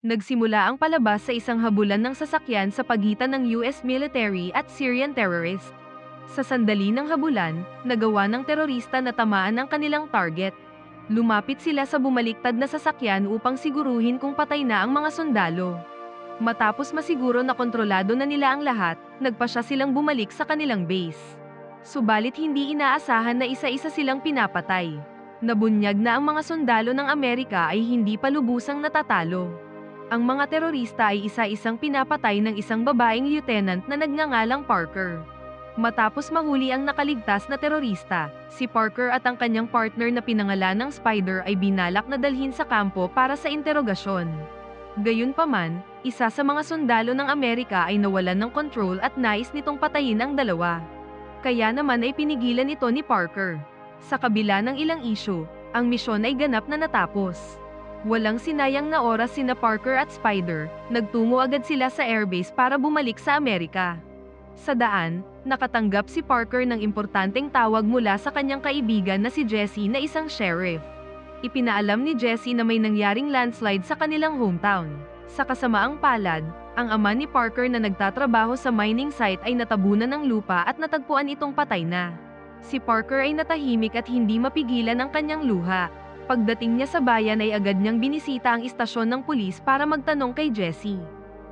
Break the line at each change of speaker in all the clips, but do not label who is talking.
Nagsimula ang palabas sa isang habulan ng sasakyan sa pagitan ng US military at Syrian terrorist. Sa sandali ng habulan, nagawa ng terorista na tamaan ang kanilang target. Lumapit sila sa bumaliktad na sasakyan upang siguruhin kung patay na ang mga sundalo. Matapos masiguro na kontrolado na nila ang lahat, nagpasya silang bumalik sa kanilang base. Subalit hindi inaasahan na isa-isa silang pinapatay. Nabunyag na ang mga sundalo ng Amerika ay hindi pa lubusang natatalo. Ang mga terorista ay isa-isang pinapatay ng isang babaeng lieutenant na nagngangalang Parker. Matapos mahuli ang nakaligtas na terorista, si Parker at ang kanyang partner na pinangalan ng Spider ay binalak na dalhin sa kampo para sa interogasyon. Gayunpaman, isa sa mga sundalo ng Amerika ay nawalan ng control at nais nitong patayin ang dalawa. Kaya naman ay pinigilan ito ni Parker. Sa kabila ng ilang issue, ang misyon ay ganap na natapos. Walang sinayang na oras sina Parker at Spider, nagtungo agad sila sa airbase para bumalik sa Amerika. Sa daan, nakatanggap si Parker ng importanteng tawag mula sa kanyang kaibigan na si Jesse na isang sheriff. Ipinaalam ni Jesse na may nangyaring landslide sa kanilang hometown. Sa kasamaang palad, ang ama ni Parker na nagtatrabaho sa mining site ay natabunan ng lupa at natagpuan itong patay na. Si Parker ay natahimik at hindi mapigilan ang kanyang luha. Pagdating niya sa bayan ay agad niyang binisita ang istasyon ng pulis para magtanong kay Jesse.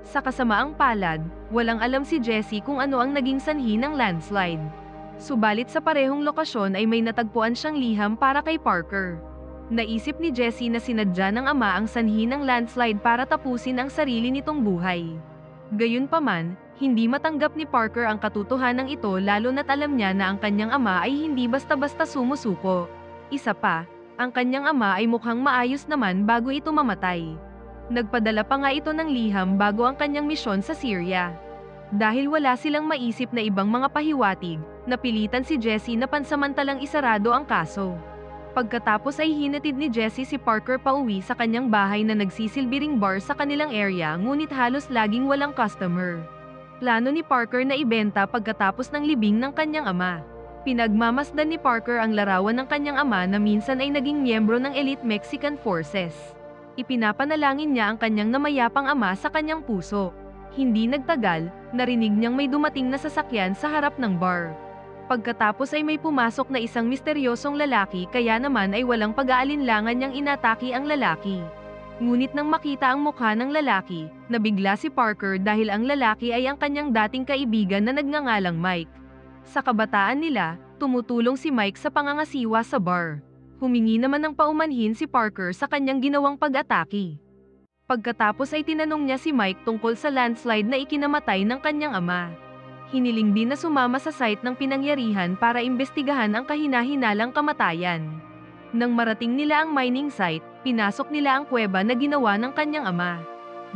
Sa kasamaang palad, walang alam si Jesse kung ano ang naging sanhi ng landslide. Subalit sa parehong lokasyon ay may natagpuan siyang liham para kay Parker. Naisip ni Jesse na sinadya ng ama ang sanhi ng landslide para tapusin ang sarili nitong buhay. Gayunpaman, hindi matanggap ni Parker ang katotohanan ito lalo na't alam niya na ang kanyang ama ay hindi basta-basta sumusuko. Isa pa, ang kanyang ama ay mukhang maayos naman bago ito mamatay. Nagpadala pa nga ito ng liham bago ang kanyang misyon sa Syria. Dahil wala silang maisip na ibang mga pahiwatig, napilitan si Jesse na pansamantalang isarado ang kaso. Pagkatapos ay hinatid ni Jesse si Parker pauwi sa kanyang bahay na nagsisilbiring bar sa kanilang area ngunit halos laging walang customer. Plano ni Parker na ibenta pagkatapos ng libing ng kanyang ama. Pinagmamasdan ni Parker ang larawan ng kanyang ama na minsan ay naging miyembro ng elite Mexican forces. Ipinapanalangin niya ang kanyang namayapang ama sa kanyang puso. Hindi nagtagal, narinig niyang may dumating na sasakyan sa harap ng bar. Pagkatapos ay may pumasok na isang misteryosong lalaki kaya naman ay walang pag-aalinlangan niyang inataki ang lalaki. Ngunit nang makita ang mukha ng lalaki, nabigla si Parker dahil ang lalaki ay ang kanyang dating kaibigan na nagngangalang Mike. Sa kabataan nila, tumutulong si Mike sa pangangasiwa sa bar. Humingi naman ng paumanhin si Parker sa kanyang ginawang pag-atake. Pagkatapos ay tinanong niya si Mike tungkol sa landslide na ikinamatay ng kanyang ama. Hiniling din na sumama sa site ng pinangyarihan para imbestigahan ang kahina-hinalang kamatayan. Nang marating nila ang mining site, pinasok nila ang kuweba na ginawa ng kanyang ama.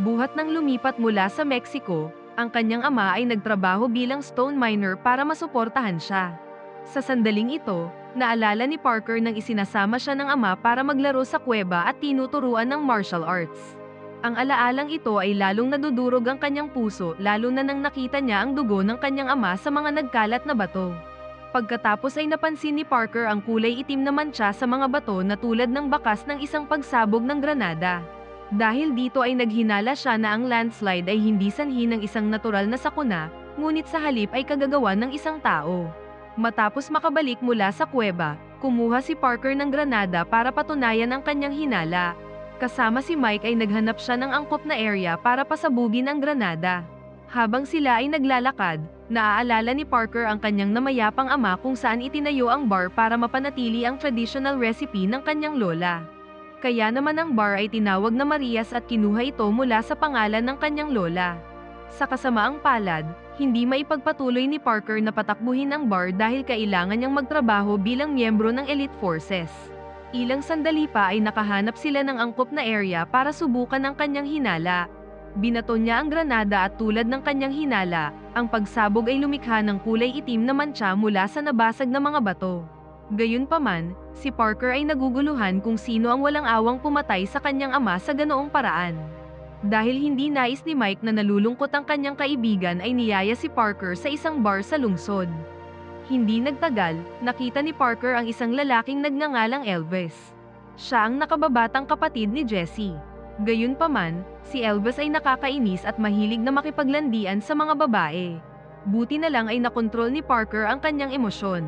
Buhat nang lumipat mula sa Mexico, ang kanyang ama ay nagtrabaho bilang stone miner para masuportahan siya. Sa sandaling ito, naalala ni Parker nang isinasama siya ng ama para maglaro sa kuweba at tinuturuan ng martial arts. Ang alaalang ito ay lalong nadudurog ang kanyang puso lalo na nang nakita niya ang dugo ng kanyang ama sa mga nagkalat na bato. Pagkatapos ay napansin ni Parker ang kulay itim na mantsa sa mga bato na tulad ng bakas ng isang pagsabog ng granada. Dahil dito ay naghinala siya na ang landslide ay hindi sanhi ng isang natural na sakuna, ngunit sa halip ay kagagawa ng isang tao. Matapos makabalik mula sa kuweba, kumuha si Parker ng granada para patunayan ang kanyang hinala. Kasama si Mike ay naghanap siya ng angkop na area para pasabugin ang granada. Habang sila ay naglalakad, naaalala ni Parker ang kanyang namayapang ama kung saan itinayo ang bar para mapanatili ang traditional recipe ng kanyang lola. Kaya naman ang bar ay tinawag na Marias at kinuha ito mula sa pangalan ng kanyang lola. Sa kasamaang palad, hindi maipagpatuloy ni Parker na patakbuhin ang bar dahil kailangan niyang magtrabaho bilang miyembro ng elite forces. Ilang sandali pa ay nakahanap sila ng angkop na area para subukan ang kanyang hinala. Binato niya ang granada at tulad ng kanyang hinala, ang pagsabog ay lumikha ng kulay itim na mantsa mula sa nabasag na mga bato. Gayunpaman, si Parker ay naguguluhan kung sino ang walang awang pumatay sa kanyang ama sa ganoong paraan. Dahil hindi nais ni Mike na nalulungkot ang kanyang kaibigan ay niyaya si Parker sa isang bar sa lungsod. Hindi nagtagal, nakita ni Parker ang isang lalaking nagngangalang Elvis. Siya ang nakababatang kapatid ni Jessie. Gayunpaman, si Elvis ay nakakainis at mahilig na makipaglandian sa mga babae. Buti na lang ay nakontrol ni Parker ang kanyang emosyon.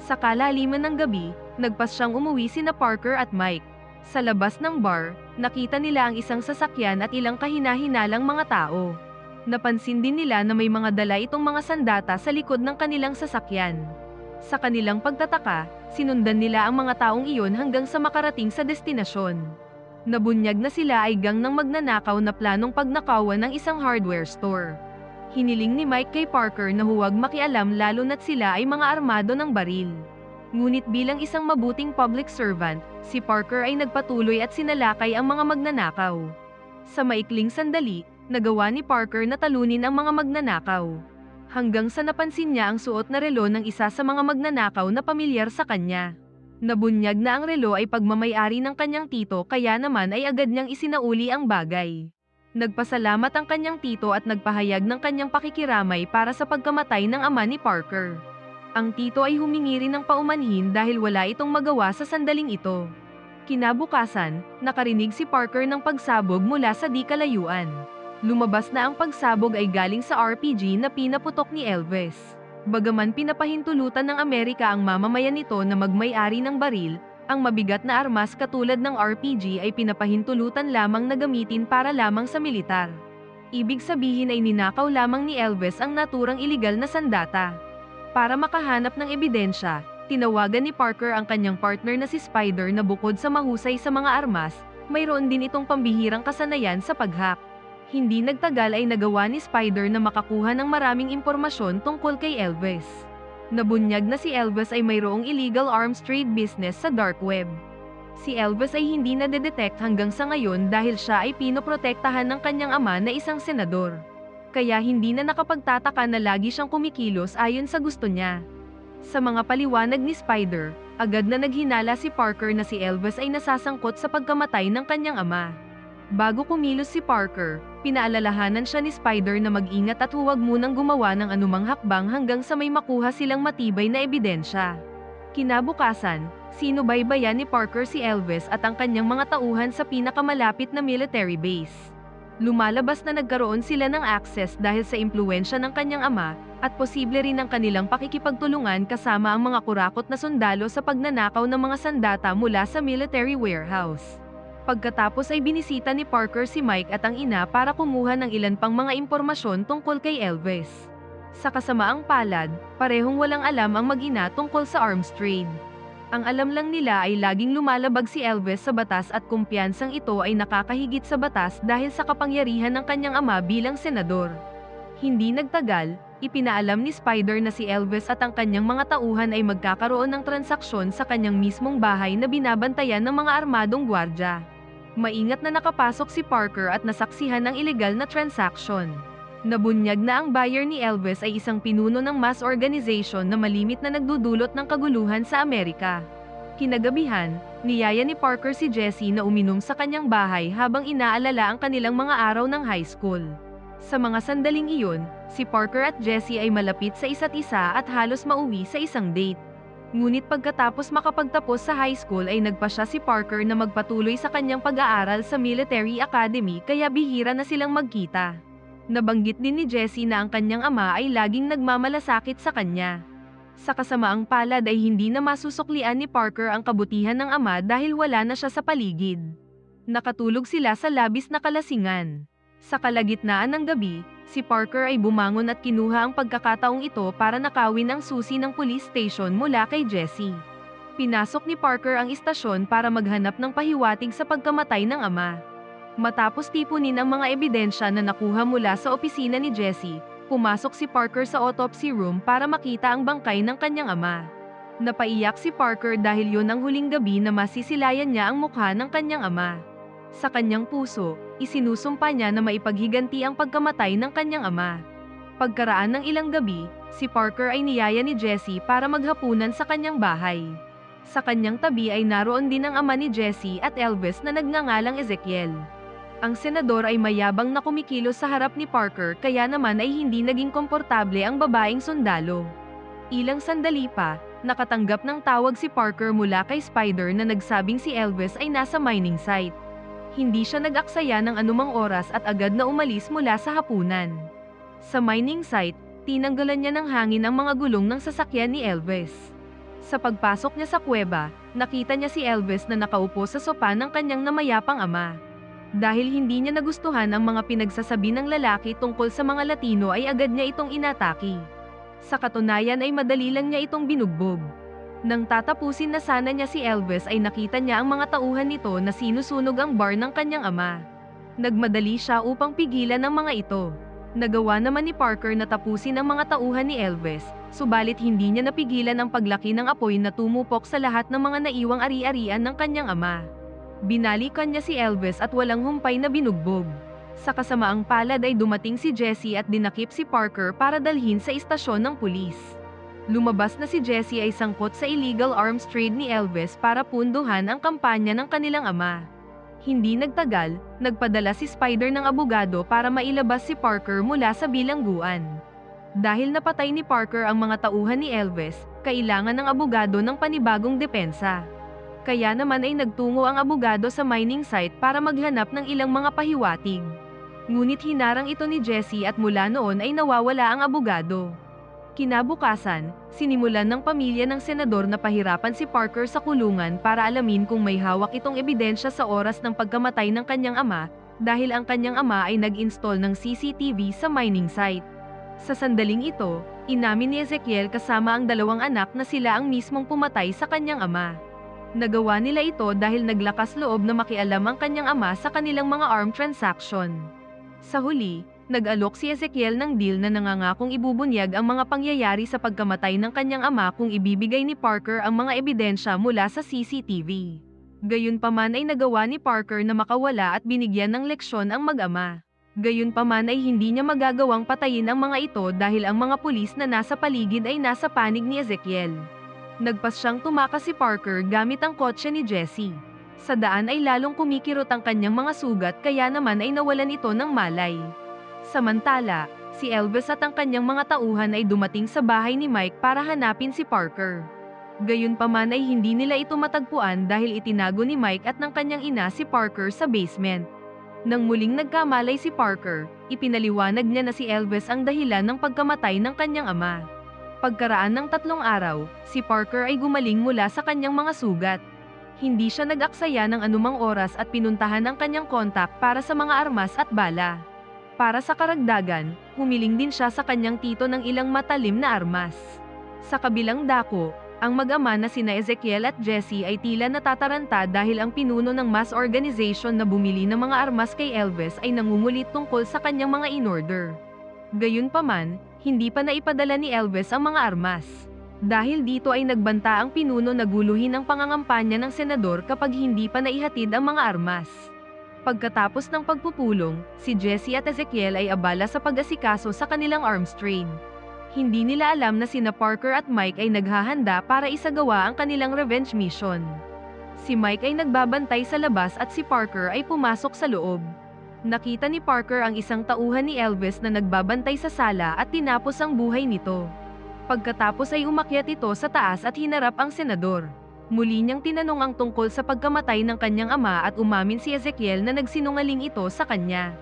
Sa kalaliman ng gabi, nagpas siyang umuwi sina Parker at Mike. Sa labas ng bar, nakita nila ang isang sasakyan at ilang kahina-hinalang mga tao. Napansin din nila na may mga dala itong mga sandata sa likod ng kanilang sasakyan. Sa kanilang pagtataka, sinundan nila ang mga taong iyon hanggang sa makarating sa destinasyon. Nabunyag na sila ay gang ng magnanakaw na planong pagnakawan ng isang hardware store. Hiniling ni Mike kay Parker na huwag makialam lalo na't sila ay mga armado ng baril. Ngunit bilang isang mabuting public servant, si Parker ay nagpatuloy at sinalakay ang mga magnanakaw. Sa maikling sandali, nagawa ni Parker na talunin ang mga magnanakaw. Hanggang sa napansin niya ang suot na relo ng isa sa mga magnanakaw na pamilyar sa kanya. Nabunyag na ang relo ay pagmamayari ng kanyang tito kaya naman ay agad niyang isinauli ang bagay. Nagpasalamat ang kanyang tito at nagpahayag ng kanyang pakikiramay para sa pagkamatay ng ama ni Parker. Ang tito ay humingi rin ng paumanhin dahil wala itong magawa sa sandaling ito. Kinabukasan, nakarinig si Parker ng pagsabog mula sa di kalayuan. Lumabas na ang pagsabog ay galing sa RPG na pinaputok ni Elvis. Bagaman pinapahintulutan ng Amerika ang mamamayan nito na magmay-ari ng baril, ang mabigat na armas katulad ng RPG ay pinapahintulutan lamang na gamitin para lamang sa militar. Ibig sabihin ay ninakaw lamang ni Elvis ang naturang iligal na sandata. Para makahanap ng ebidensya, tinawagan ni Parker ang kanyang partner na si Spider na bukod sa mahusay sa mga armas, mayroon din itong pambihirang kasanayan sa paghack. Hindi nagtagal ay nagawa ni Spider na makakuha ng maraming impormasyon tungkol kay Elvis. Nabunyag na si Elvis ay mayroong illegal arms trade business sa dark web. Si Elvis ay hindi na detect hanggang sa ngayon dahil siya ay pinoprotektahan ng kanyang ama na isang senador. Kaya hindi na nakapagtataka na lagi siyang kumikilos ayon sa gusto niya. Sa mga paliwanag ni Spider, agad na naghinala si Parker na si Elvis ay nasasangkot sa pagkamatay ng kanyang ama. Bago kumilos si Parker, pinaalalahanan siya ni Spider na mag-ingat at huwag munang gumawa ng anumang hakbang hanggang sa may makuha silang matibay na ebidensya. Kinabukasan, sinubaybayan ni Parker si Elvis at ang kanyang mga tauhan sa pinakamalapit na military base. Lumalabas na nagkaroon sila ng access dahil sa impluensya ng kanyang ama, at posible rin ang kanilang pakikipagtulungan kasama ang mga kurakot na sundalo sa pagnanakaw ng mga sandata mula sa military warehouse. Pagkatapos ay binisita ni Parker si Mike at ang ina para kumuha ng ilan pang mga impormasyon tungkol kay Elvis. Sa kasamaang palad, parehong walang alam ang mag-ina tungkol sa arms trade. Ang alam lang nila ay laging lumalabag si Elvis sa batas at kumpiyansang ito ay nakakahigit sa batas dahil sa kapangyarihan ng kanyang ama bilang senador. Hindi nagtagal, ipinaalam ni Spider na si Elvis at ang kanyang mga tauhan ay magkakaroon ng transaksyon sa kanyang mismong bahay na binabantayan ng mga armadong gwardya. Maingat na nakapasok si Parker at nasaksihan ng ilegal na transaction. Nabunyag na ang buyer ni Elvis ay isang pinuno ng mass organization na malimit na nagdudulot ng kaguluhan sa Amerika. Kinagabihan, niyaya ni Parker si Jessie na uminom sa kanyang bahay habang inaalala ang kanilang mga araw ng high school. Sa mga sandaling iyon, si Parker at Jessie ay malapit sa isa't isa at halos mauwi sa isang date. Ngunit pagkatapos makapagtapos sa high school ay nagpa siya si Parker na magpatuloy sa kanyang pag-aaral sa military academy kaya bihira na silang magkita. Nabanggit din ni Jessie na ang kanyang ama ay laging nagmamalasakit sa kanya. Sa kasamaang palad ay hindi na masusuklian ni Parker ang kabutihan ng ama dahil wala na siya sa paligid. Nakatulog sila sa labis na kalasingan. Sa kalagitnaan ng gabi, si Parker ay bumangon at kinuha ang pagkakataong ito para nakawin ang susi ng police station mula kay Jessie. Pinasok ni Parker ang istasyon para maghanap ng pahiwatig sa pagkamatay ng ama. Matapos tipunin ang mga ebidensya na nakuha mula sa opisina ni Jessie, pumasok si Parker sa autopsy room para makita ang bangkay ng kanyang ama. Napaiyak si Parker dahil yon ang huling gabi na masisilayan niya ang mukha ng kanyang ama. Sa kanyang puso, isinusumpa niya na maipaghiganti ang pagkamatay ng kanyang ama. Pagkaraan ng ilang gabi, si Parker ay niyaya ni Jessie para maghapunan sa kanyang bahay. Sa kanyang tabi ay naroon din ang ama ni Jessie at Elvis na nagngangalang Ezekiel. Ang senador ay mayabang na kumikilos sa harap ni Parker kaya naman ay hindi naging komportable ang babaeng sundalo. Ilang sandali pa, nakatanggap ng tawag si Parker mula kay Spider na nagsabing si Elvis ay nasa mining site. Hindi siya nag-aksaya ng anumang oras at agad na umalis mula sa hapunan. Sa mining site, tinanggalan niya ng hangin ang mga gulong ng sasakyan ni Elvis. Sa pagpasok niya sa kuweba, nakita niya si Elvis na nakaupo sa sopa ng kanyang namayapang ama. Dahil hindi niya nagustuhan ang mga pinagsasabi ng lalaki tungkol sa mga Latino ay agad niya itong inataki. Sa katunayan ay madali lang niya itong binugbog. Nang tatapusin na sana niya si Elvis ay nakita niya ang mga tauhan nito na sinusunog ang bar ng kanyang ama. Nagmadali siya upang pigilan ang mga ito. Nagawa naman ni Parker na tapusin ang mga tauhan ni Elvis, subalit hindi niya napigilan ang paglaki ng apoy na tumupok sa lahat ng mga naiwang ari-arian ng kanyang ama. Binalikan niya si Elvis at walang humpay na binugbog. Sa kasamaang palad ay dumating si Jesse at dinakip si Parker para dalhin sa istasyon ng pulis. Lumabas na si Jesse ay sangkot sa illegal arms trade ni Elvis para punduhan ang kampanya ng kanilang ama. Hindi nagtagal, nagpadala si Spider ng abogado para mailabas si Parker mula sa bilangguan. Dahil napatay ni Parker ang mga tauhan ni Elvis, kailangan ng abogado ng panibagong depensa. Kaya naman ay nagtungo ang abogado sa mining site para maghanap ng ilang mga pahiwatig. Ngunit hinarang ito ni Jesse at mula noon ay nawawala ang abogado. Kinabukasan, sinimulan ng pamilya ng senador na pahirapan si Parker sa kulungan para alamin kung may hawak itong ebidensya sa oras ng pagkamatay ng kanyang ama, dahil ang kanyang ama ay nag-install ng CCTV sa mining site. Sa sandaling ito, inamin ni Ezekiel kasama ang dalawang anak na sila ang mismong pumatay sa kanyang ama. Nagawa nila ito dahil naglakas loob na makialam ang kanyang ama sa kanilang mga arm transaction. Sa huli, nag-alok si Ezekiel ng deal na nangangakong ibubunyag ang mga pangyayari sa pagkamatay ng kanyang ama kung ibibigay ni Parker ang mga ebidensya mula sa CCTV. Gayunpaman ay nagawa ni Parker na makawala at binigyan ng leksyon ang mag-ama. Gayunpaman ay hindi niya magagawang patayin ang mga ito dahil ang mga pulis na nasa paligid ay nasa panig ni Ezekiel. Nagpas siyang tumakas si Parker gamit ang kotse ni Jesse. Sa daan ay lalong kumikirot ang kanyang mga sugat kaya naman ay nawalan ito ng malay. Samantala, si Elvis at ang kanyang mga tauhan ay dumating sa bahay ni Mike para hanapin si Parker. Gayunpaman ay hindi nila ito matagpuan dahil itinago ni Mike at ng kanyang ina si Parker sa basement. Nang muling nagkamalay si Parker, ipinaliwanag niya na si Elvis ang dahilan ng pagkamatay ng kanyang ama. Pagkaraan ng tatlong araw, si Parker ay gumaling mula sa kanyang mga sugat. Hindi siya nag-aksaya ng anumang oras at pinuntahan ang kanyang kontak para sa mga armas at bala. Para sa karagdagan, humiling din siya sa kanyang tito ng ilang matalim na armas. Sa kabilang dako, ang mag-ama na sina Ezekiel at Jesse ay tila natataranta dahil ang pinuno ng mass organization na bumili ng mga armas kay Elvis ay nangungulit tungkol sa kanyang mga in-order. Gayunpaman, hindi pa naipadala ni Elvis ang mga armas. Dahil dito ay nagbanta ang pinuno na guluhin ang pangangampanya ng senador kapag hindi pa naihatid ang mga armas. Pagkatapos ng pagpupulong, si Jesse at Ezekiel ay abala sa pag-asikaso sa kanilang arms trade. Hindi nila alam na sina Parker at Mike ay naghahanda para isagawa ang kanilang revenge mission. Si Mike ay nagbabantay sa labas at si Parker ay pumasok sa loob. Nakita ni Parker ang isang tauhan ni Elvis na nagbabantay sa sala at tinapos ang buhay nito. Pagkatapos ay umakyat ito sa taas at hinarap ang senador. Muli niyang tinanong ang tungkol sa pagkamatay ng kanyang ama at umamin si Ezekiel na nagsinungaling ito sa kanya.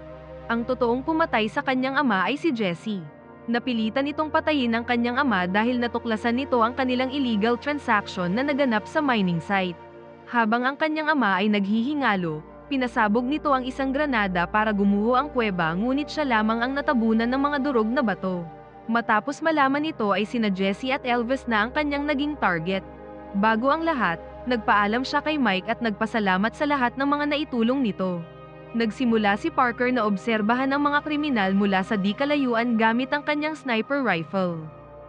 Ang totoong pumatay sa kanyang ama ay si Jesse. Napilitan itong patayin ang kanyang ama dahil natuklasan nito ang kanilang illegal transaction na naganap sa mining site. Habang ang kanyang ama ay naghihingalo, pinasabog nito ang isang granada para gumuho ang kuweba ngunit siya lamang ang natabunan ng mga durog na bato. Matapos malaman nito ay sina Jesse at Elvis na ang kanyang naging target. Bago ang lahat, nagpaalam siya kay Mike at nagpasalamat sa lahat ng mga naitulong nito. Nagsimula si Parker na obserbahan ang mga kriminal mula sa di kalayuan gamit ang kanyang sniper rifle.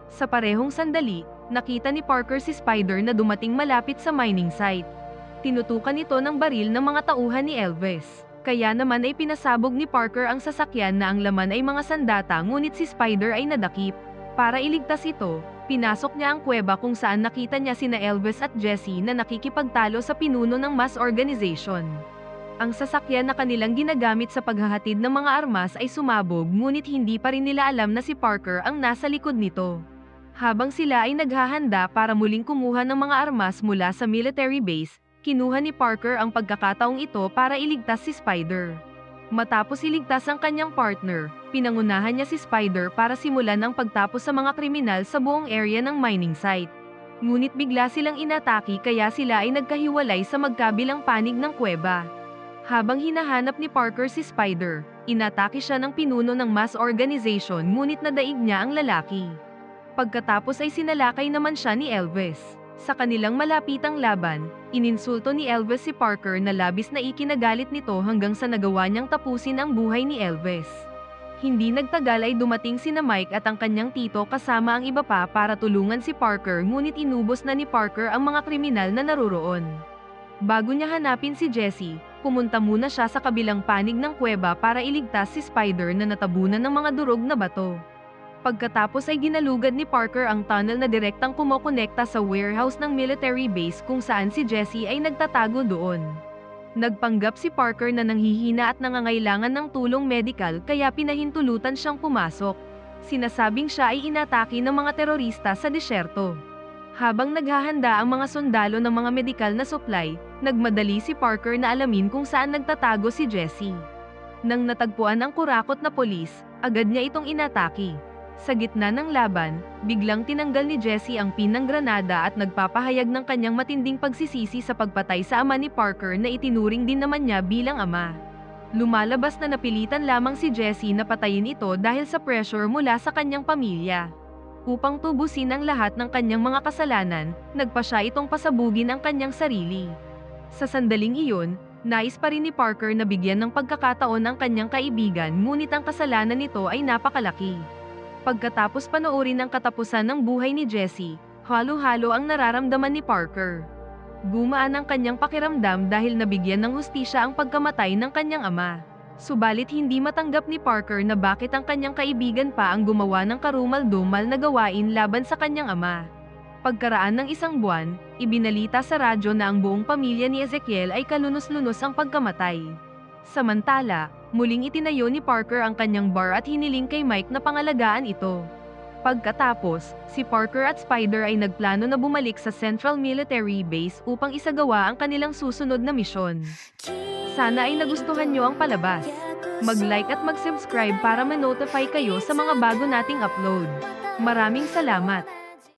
Sa parehong sandali, nakita ni Parker si Spider na dumating malapit sa mining site. Tinutukan ito ng baril ng mga tauhan ni Elvis. Kaya naman ay pinasabog ni Parker ang sasakyan na ang laman ay mga sandata ngunit si Spider ay nadakip. Para iligtas ito, pinasok niya ang kuweba kung saan nakita niya sina Elvis at Jesse na nakikipagtalo sa pinuno ng mass organization. Ang sasakyan na kanilang ginagamit sa paghahatid ng mga armas ay sumabog ngunit hindi pa rin nila alam na si Parker ang nasa likod nito. Habang sila ay naghahanda para muling kumuha ng mga armas mula sa military base, kinuha ni Parker ang pagkakataong ito para iligtas si Spider. Matapos iligtas ang kanyang partner, pinangunahan niya si Spider para simulan ang pagtapos sa mga kriminal sa buong area ng mining site. Ngunit bigla silang inatake kaya sila ay nagkahiwalay sa magkabilang panig ng kuweba. Habang hinahanap ni Parker si Spider, inatake siya ng pinuno ng mass organization ngunit nadaig niya ang lalaki. Pagkatapos ay sinalakay naman siya ni Elvis. Sa kanilang malapitang laban, ininsulto ni Elvis si Parker na labis na ikinagalit nito hanggang sa nagawa niyang tapusin ang buhay ni Elvis. Hindi nagtagal ay dumating sina Mike at ang kanyang tito kasama ang iba pa para tulungan si Parker ngunit inubos na ni Parker ang mga kriminal na naruroon. Bago niya hanapin si Jesse, pumunta muna siya sa kabilang panig ng kuweba para iligtas si Spider na natabunan ng mga durog na bato. Pagkatapos ay ginalugad ni Parker ang tunnel na direktang kumokonekta sa warehouse ng military base kung saan si Jesse ay nagtatago doon. Nagpanggap si Parker na nanghihina at nangangailangan ng tulong medical kaya pinahintulutan siyang pumasok. Sinasabing siya ay inatake ng mga terorista sa disyerto. Habang naghahanda ang mga sundalo ng mga medikal na supply, nagmadali si Parker na alamin kung saan nagtatago si Jesse. Nang natagpuan ang kurakot na polis, agad niya itong inatake. Sa gitna ng laban, biglang tinanggal ni Jesse ang pinang granada at nagpapahayag ng kanyang matinding pagsisisi sa pagpatay sa ama ni Parker na itinuring din naman niya bilang ama. Lumalabas na napilitan lamang si Jesse na patayin ito dahil sa pressure mula sa kanyang pamilya. Upang tubusin ang lahat ng kanyang mga kasalanan, nagpa siya itong pasabugin ang kanyang sarili. Sa sandaling iyon, nais pa rin ni Parker na bigyan ng pagkakataon ang kanyang kaibigan ngunit ang kasalanan nito ay napakalaki. Pagkatapos panoorin ang katapusan ng buhay ni Jesse, halo-halo ang nararamdaman ni Parker. Gumaan ang kanyang pakiramdam dahil nabigyan ng hustisya ang pagkamatay ng kanyang ama. Subalit hindi matanggap ni Parker na bakit ang kanyang kaibigan pa ang gumawa ng karumal-dumal na gawain laban sa kanyang ama. Pagkaraan ng isang buwan, ibinalita sa radyo na ang buong pamilya ni Ezekiel ay kalunos-lunos ang pagkamatay. Samantala, muling itinayo ni Parker ang kanyang bar at hiniling kay Mike na pangalagaan ito. Pagkatapos, si Parker at Spider ay nagplano na bumalik sa Central Military Base upang isagawa ang kanilang susunod na misyon. Sana ay nagustuhan nyo ang palabas. Mag-like at mag-subscribe para ma-notify kayo sa mga bago nating upload. Maraming salamat!